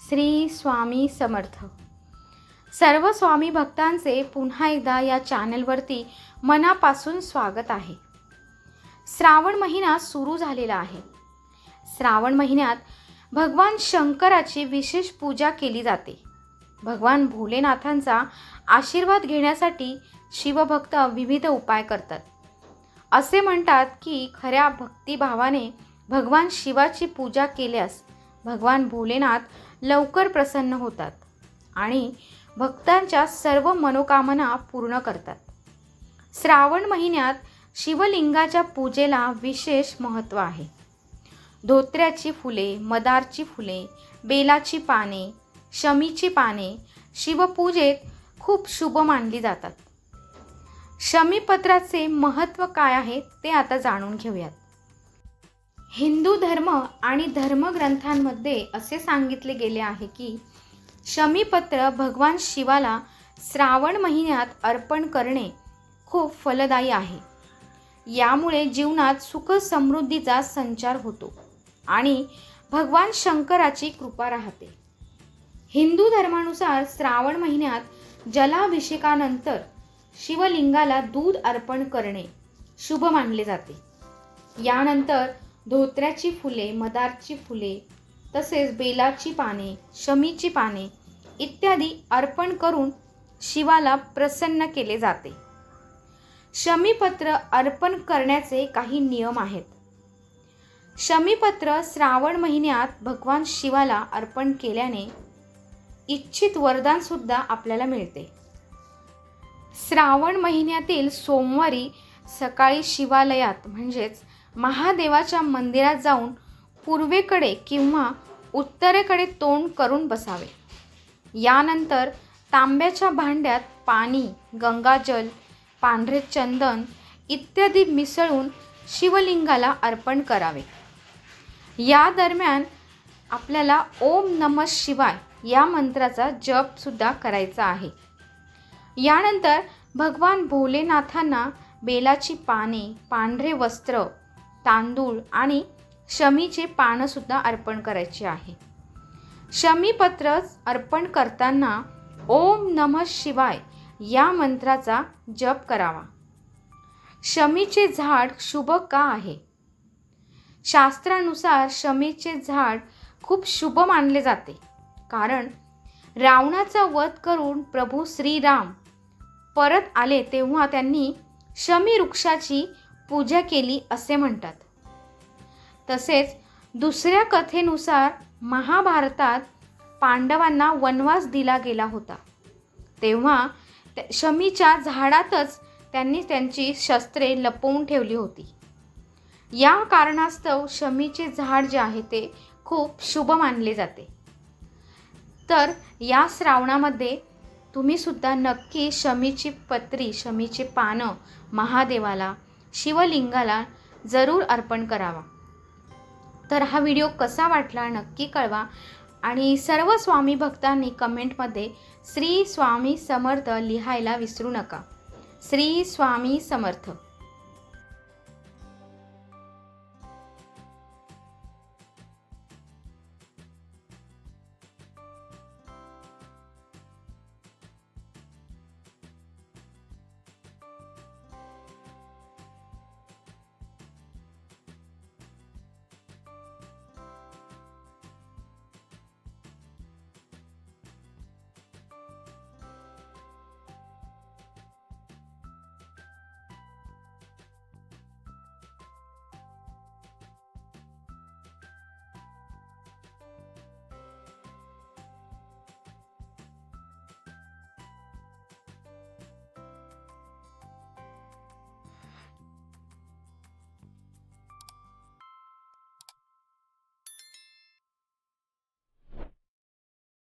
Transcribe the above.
श्री स्वामी समर्थ. सर्व स्वामी भक्तांचे पुन्हा एकदा या चॅनलवरती मनापासून स्वागत आहे. श्रावण महिना सुरू झालेला आहे. श्रावण महिन्यात भगवान शंकराची विशेष पूजा केली जाते. भगवान भोलेनाथांचा आशीर्वाद घेण्यासाठी शिवभक्त विविध उपाय करतात. असे म्हणतात की खऱ्या भक्तिभावाने भगवान शिवाची पूजा केल्यास भगवान भोलेनाथ लवकर प्रसन्न होतात आणि भक्तांच्या सर्व मनोकामना पूर्ण करतात. श्रावण महिन्यात शिवलिंगाच्या पूजेला विशेष महत्त्व आहे. धोत्र्याची फुले मदारची फुले बेलाची पाने शमीची पाने शिवपूजेत खूप शुभ मानली जातात. शमीपत्राचे महत्त्व काय आहे ते आता जाणून घेऊयात. हिंदू धर्म आणि धर्मग्रंथांमध्ये असे सांगितले गेले आहे की शमीपत्र भगवान शिवाला श्रावण महिन्यात अर्पण करणे खूप फलदायी आहे. यामुळे जीवनात सुख समृद्धीचा संचार होतो आणि भगवान शंकराची कृपा राहते. हिंदू धर्मानुसार श्रावण महिन्यात जलाभिषेकानंतर शिवलिंगाला दूध अर्पण करणे शुभ मानले जाते. यानंतर धोत्र्याची फुले मदारची फुले तसेच बेलाची पाने शमीची पाने इत्यादी अर्पण करून शिवाला प्रसन्न केले जाते. शमीपत्र अर्पण करण्याचे काही नियम आहेत. शमीपत्र श्रावण महिन्यात भगवान शिवाला अर्पण केल्याने इच्छित वरदानसुद्धा आपल्याला मिळते. श्रावण महिन्यातील सोमवारी सकाळी शिवालयात म्हणजेच महादेवाच्या मंदिरात जाऊन पूर्वेकडे किंवा उत्तरेकडे तोंड करून बसावे. यानंतर तांब्याच्या भांड्यात पाणी गंगाजल पांढरे चंदन इत्यादी मिसळून शिवलिंगाला अर्पण करावे. या दरम्यान आपल्याला ओम नम शिवाय या मंत्राचा जपसुद्धा करायचा आहे. यानंतर भगवान भोलेनाथांना बेलाची पाने पांढरे वस्त्र तांदूळ आणि शमीचे पानंसुद्धा अर्पण करायचे आहे. शमीपत्र अर्पण करताना ओम नम शिवाय या मंत्राचा जप करावा. शमीचे झाड शुभ का आहे? शास्त्रानुसार शमीचे झाड खूप शुभ मानले जाते. कारण रावणाचा वध करून प्रभू श्रीराम परत आले तेव्हा त्यांनी शमी वृक्षाची पूजा केली असे म्हणतात. तसेच दुसऱ्या कथेनुसार महाभारतात पांडवांना वनवास दिला गेला होता. तेव्हा शमीच्या झाडातच त्यांनी त्यांची शस्त्रे लपवून ठेवली होती. या कारणास्तव शमीचे झाड जे आहे ते खूप शुभ मानले जाते. तर या श्रावणामध्ये तुम्ही सुद्धा नक्की शमीची पत्री शमीची पानं महादेवाला शिवलिंगाला जरूर अर्पण करावा. तर हा व्हिडिओ कसा वाटला नक्की कळवा आणि सर्व स्वामी भक्तांनी कमेंटमध्ये श्री स्वामी समर्थ लिहायला विसरू नका. श्री स्वामी समर्थ.